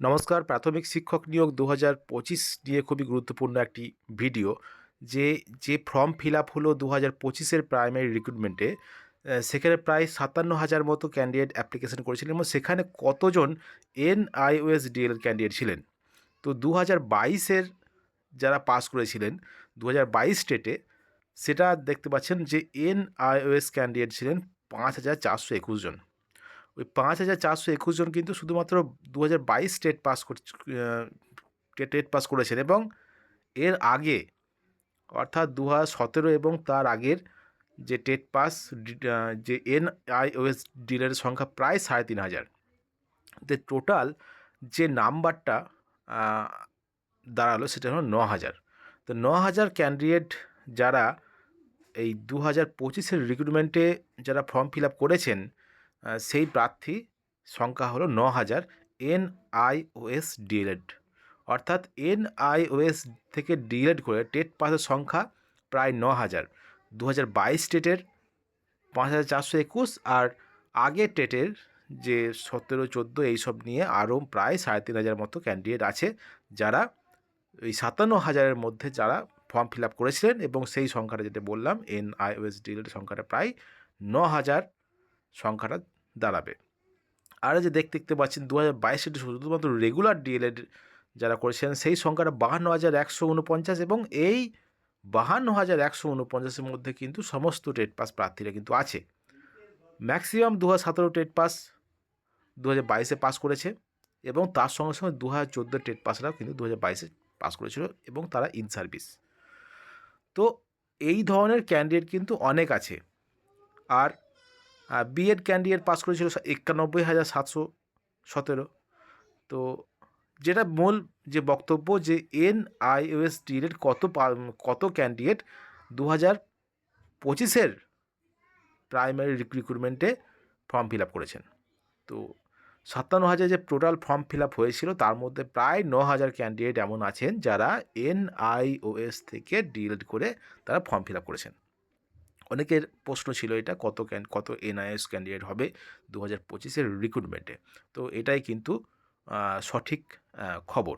নমস্কার, প্রাথমিক শিক্ষক নিয়োগ দু হাজার পঁচিশ নিয়ে খুবই গুরুত্বপূর্ণ একটি ভিডিও, যে যে ফর্ম ফিল আপ হলো দু হাজার পঁচিশের প্রাইমারি রিক্রুটমেন্টে সেখানে প্রায় সাতান্ন হাজার মতো ক্যান্ডিডেট অ্যাপ্লিকেশন করেছিলেন এবং সেখানে কতজন এন আইওএস ডিএল ক্যান্ডিডেট ছিলেন। তো দু হাজার বাইশের যারা পাস করেছিলেন দু হাজার বাইশ স্টেটে সেটা দেখতে পাচ্ছেন যে এন আইওএস ক্যান্ডিডেট ছিলেন পাঁচ হাজার চারশো একুশ জন। ওই পাঁচ হাজার চারশো একুশ জন কিন্তু শুধুমাত্র দু হাজার বাইশ স্টেট পাস টেট পাস করেছেন এবং এর আগে, অর্থাৎ দু হাজার সতেরো এবং তার আগের যে টেট পাস যে এন আই আইওএস ডিলের সংখ্যা প্রায় সাড়ে তিন হাজার। তো টোটাল যে নাম্বারটা দাঁড়াল সেটা হলো ন হাজার। তো ন হাজার ক্যান্ডিডেট যারা এই দু হাজার পঁচিশের রিক্রুটমেন্টে যারা ফর্ম ফিল আপ করেছেন সেই প্রার্থী সংখ্যা হলো ন হাজার এন আইওএস ডিএলএড অর্থাৎ এন আইওএস থেকে ডিএলএড করে টেট পাসের সংখ্যা প্রায় ন হাজার। দু হাজার বাইশ টেটের পাঁচ হাজার চারশো একুশ আর আগের টেটের যে সতেরো, চোদ্দ এইসব নিয়ে আরও প্রায় সাড়ে তিন হাজার মতো ক্যান্ডিডেট আছে যারা এই সাতান্ন হাজারের মধ্যে যারা ফর্ম ফিল আপ করেছিলেন এবং সেই সংখ্যাটা যেটা বললাম এন আইওএস ডিএলএড সংখ্যাটা প্রায় ন হাজার সংখ্যাটা দাঁড়াবে। আর যে দেখতে দেখতে পাচ্ছেন দু হাজার বাইশে শুধুমাত্র রেগুলার ডিএলএড যারা করেছেন, সেই সংখ্যাটা বাহান্ন হাজার একশো উনপঞ্চাশ এবং এই বাহান্ন হাজার একশো উনপঞ্চাশের মধ্যে কিন্তু সমস্ত টেট পাস প্রার্থীরা কিন্তু আছে। ম্যাক্সিমাম দু হাজার সতেরো টেট পাস দু হাজার বাইশে পাস করেছে এবং তার সঙ্গে সঙ্গে দু হাজার চোদ্দ টেট পাসরাও কিন্তু দু হাজার বাইশে পাস করেছিল এবং তারা ইন সার্ভিস তো এই ধরনের ক্যান্ডিডেট কিন্তু অনেক আছে। আর বিএড ক্যান্ডিডেট পাস করেছিল একানব্বই হাজার সাতশো সতেরো। তো যেটা মূল যে বক্তব্য যে এন আইওএস ডিএড কত কত ক্যান্ডিডেট দু হাজার পঁচিশের প্রাইমারি রিক্রুটমেন্টে ফর্ম ফিল আপ করেছেন। তো সাতান্ন হাজার যে টোটাল ফর্ম ফিল আপ হয়েছিল, তার মধ্যে প্রায় ন হাজার ক্যান্ডিডেট এমন আছেন যারা এন আইওএস থেকে ডিএড করে তারা ফর্ম ফিল আপ করেছেন। অনেকের প্রশ্ন ছিল এটা, কত কত এনআইএস ক্যান্ডিডেট হবে দু হাজার পঁচিশের রিক্রুটমেন্টে তো এটাই কিন্তু সঠিক খবর।